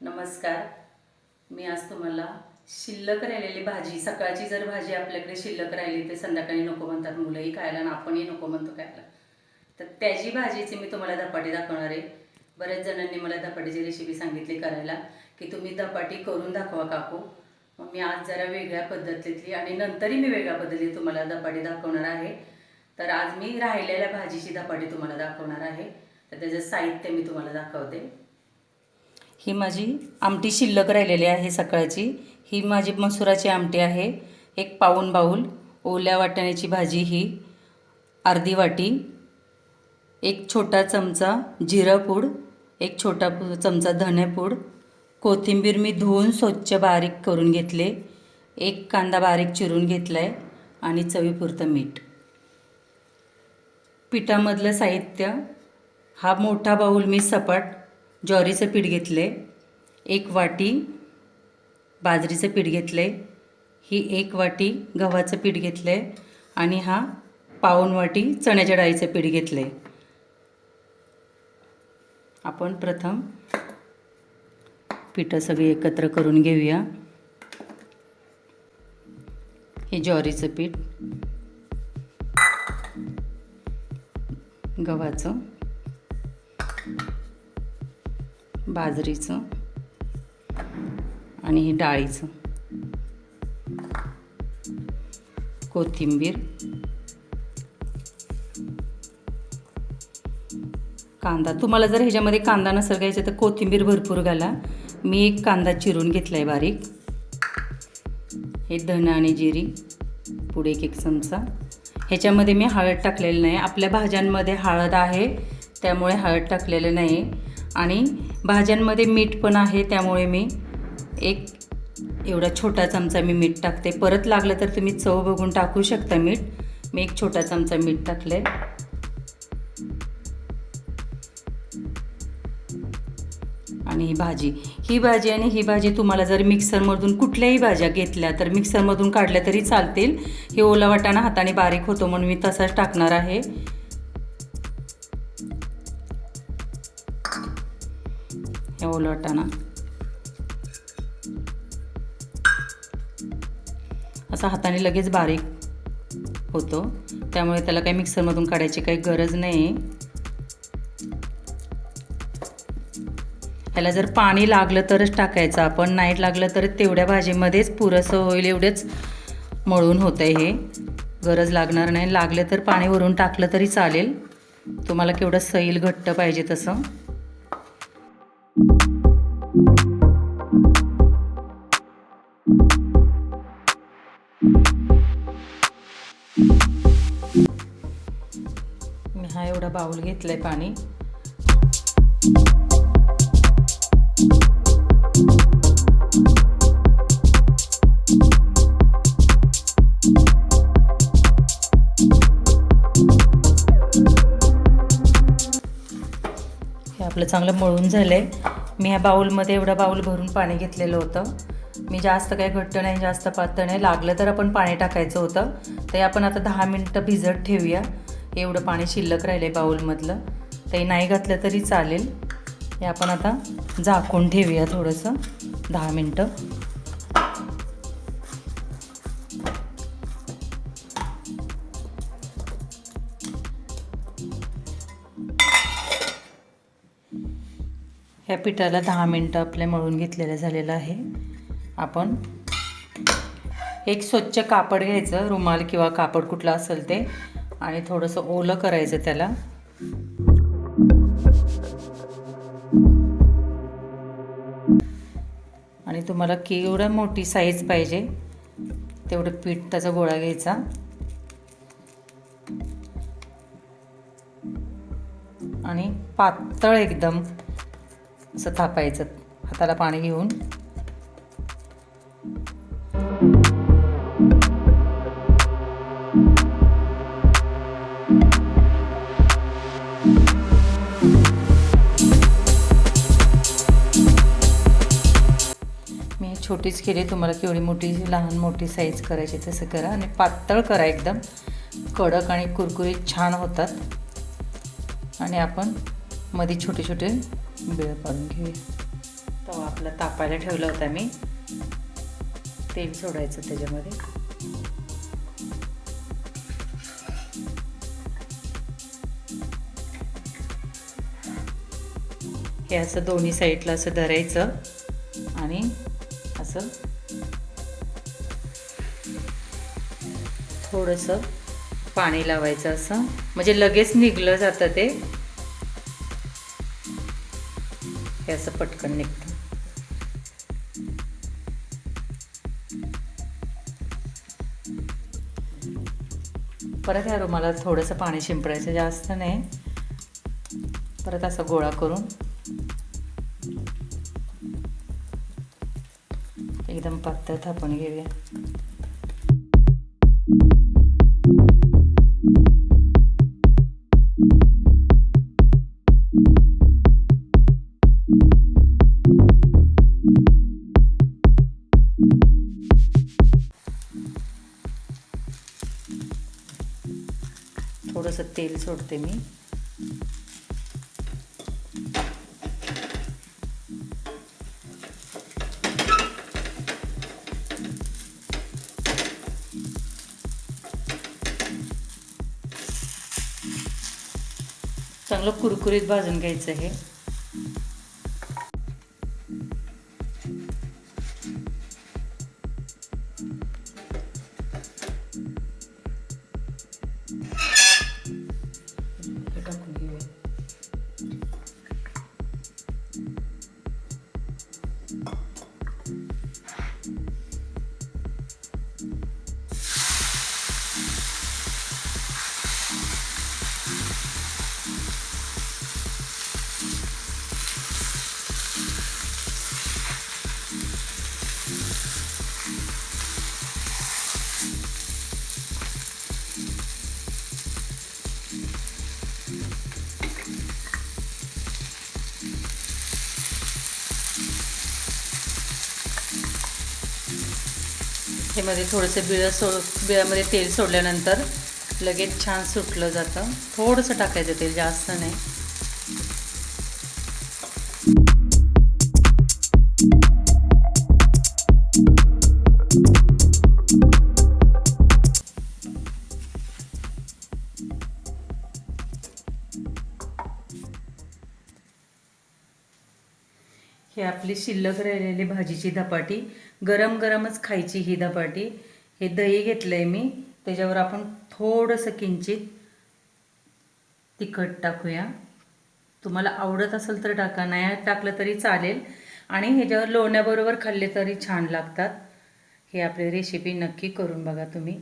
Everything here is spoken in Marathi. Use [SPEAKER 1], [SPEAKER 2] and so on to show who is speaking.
[SPEAKER 1] नमस्कार. मी आज तुम्हाला शिल्लक राहिलेली भाजी सकाळची जर भाजी आपल्याकडे शिल्लक राहिली तर संध्याकाळी नको म्हणतात मुलंही खायला ना आपणही नको म्हणतो खायला. तर त्याची भाजीची मी तुम्हाला धपाटी दाखवणार आहे. बऱ्याच जणांनी मला धपाटीची रेसिपी सांगितली करायला की तुम्ही धपाटी करून दाखवा काकू. मग मी आज जरा वेगळ्या पद्धतीतली आणि नंतरही मी वेगळ्या पद्धतीने तुम्हाला धपाटी दाखवणार आहे. तर आज मी राहिलेल्या भाजीची धपाटी तुम्हाला दाखवणार आहे. तर त्याचं साहित्य मी तुम्हाला दाखवते. ही माझी आमटी शिल्लक राहिलेली आहे सकाळची. ही माझी मसुराची आमटी आहे. एक पाऊन बाऊल ओल्या वाटाण्याची भाजी ही अर्धी वाटी एक छोटा चमचा जिरं पूड एक छोटा चमचा धनेपूड कोथिंबीर मी धुवून स्वच्छ बारीक करून घेतले एक कांदा बारीक चिरून घेतला आहे आणि चवीपुरतं मीठ. पिठामधलं साहित्य हा मोठा बाऊल मी सपाट ज्वारीचं पीठ घेतलं आहे एक वाटी बाजरीचं पीठ घेतलं आहे ही एक वाटी गव्हाचं पीठ घेतलं आहे आणि हा पाऊण वाटी चण्याच्या डाळीचं पीठ घेतलं आहे आपण प्रथम पिठं सगळी एकत्र करून घेऊया. हे ज्वारीचं पीठ गव्हाचं. बाजरीचं आणि हे डाळीचं. कोथिंबीर. कांदा तुम्हाला जर ह्याच्यामध्ये कांदा नसेल घ्यायचा तर कोथिंबीर भरपूर घाला. मी एक कांदा चिरून घेतला आहे बारीक. हे धन आणि जिरी पुढे एक एक चमचा. ह्याच्यामध्ये मी हळद टाकलेली नाही. आपल्या भाज्यांमध्ये हळद आहे त्यामुळे हळद टाकलेलं नाही. आणि भाज्यांमध्ये मीठ पण आहे त्यामुळे मी एक एवढा छोटा चमचा मी मीठ टाकते. परत लागलं तर तुम्ही चव बघून टाकू शकता मीठ. मी एक छोटा चमचा मीठ टाकले. आणि ही भाजी. ही भाजी आणि ही भाजी तुम्हाला जर मिक्सरमधून कुठल्याही भाज्या घेतल्या तर मिक्सरमधून काढल्या तरी चालतील. हे ओला वाटाणा हाताने बारीक होतो म्हणून मी तसाच टाकणार आहे. எவ்வளோ ओला असा हाताने लगेच बारीक होतो. त्यामुळे त्याला काही मिक्सरमधून काढायची काही गरज नाही. त्याला जर पाणी लागलं तरच टाकायचं. आपण नाही लागलं तर तेवढ्या भाजीमध्येच पुरंसं होईल एवढेच मळून होतं आहे हे. गरज लागणार नाही. लागलं तर पाणी वरून टाकलं तरी चालेल. तुम्हाला केवढं सैल घट्ट पाहिजे तसं. मी हा एवढा बाऊल घेतलाय पाणी. हे आपलं चांगलं मळून झालं आहे मी ह्या बाऊलमध्ये एवढा बाऊल भरून पाणी घेतलेलं होतं. मी जास्त काही घट्ट नाही जास्त पातळ नाही. लागलं तर आपण पाणी टाकायचं होतं. ते आपण आता दहा मिनटं भिजत ठेवूया. एवढं पाणी शिल्लक राहिलं आहे बाऊलमधलं. ते नाही घातलं तरी चालेल. हे आपण आता झाकून ठेवूया थोडंसं. दहा मिनटं. ह्या पिठाला दहा मिनटं आपल्या मळून घेतलेलं झालेलं आहे. आपण एक स्वच्छ कापड घ्यायचं रुमाल किंवा कापड कुठलं असेल ते आणि थोडंसं ओलं करायचं त्याला. आणि तुम्हाला केवढं मोठी साईज पाहिजे तेवढं पीठ त्याचा गोळा घ्यायचा. आणि पातळ एकदम असं थापायचं हाताला पाणी घेऊन. छोटीच केली तुम्हाला केवढी मोठी लहान मोठी साईज करायची तसं करा. आणि पातळ करा एकदम. कडक आणि कुरकुरीत छान होतात. आणि आपण मध्ये छोटे छोटे बिळ पाडून घेऊया. तवा आपला तापायला ठेवला होता मी. तेल सोडायचं त्याच्यामध्ये. हे असं दोन्ही साईडला असं धरायचं. आणि असं. थोडंसं पाणी लावायचं असं. म्हणजे लगेच निघलं जातं ते. हे असं पटकन निघतं. परत या रुमाला थोडंसं पाणी शिंपडायचं जास्त नाही. परत असं गोळा करून एकदम पातळ थापून घेऊया. थोडंसं तेल सोडते मी. चांगलं कुरकुरीत भाजून घ्यायचं हे. हे मध्ये थोडंसं बिळं सो बिळामध्ये तेल सोडल्यानंतर लगेच छान सुटलं जातं. थोडंसं टाकायचं तेल जास्त नाही. ही आपली शिल्लक राहिलेली भाजीची धपाटी गरम गरमच खायची ही धपाटी. हे दही घेतलं आहे मी त्याच्यावर आपण थोडंसं किंचित तिखट टाकूया. तुम्हाला आवडत असेल तर टाका नाही टाकलं तरी चालेल. आणि ह्याच्यावर लोण्याबरोबर खाल्ले तरी छान लागतात. हे आपली रेसिपी नक्की करून बघा तुम्ही.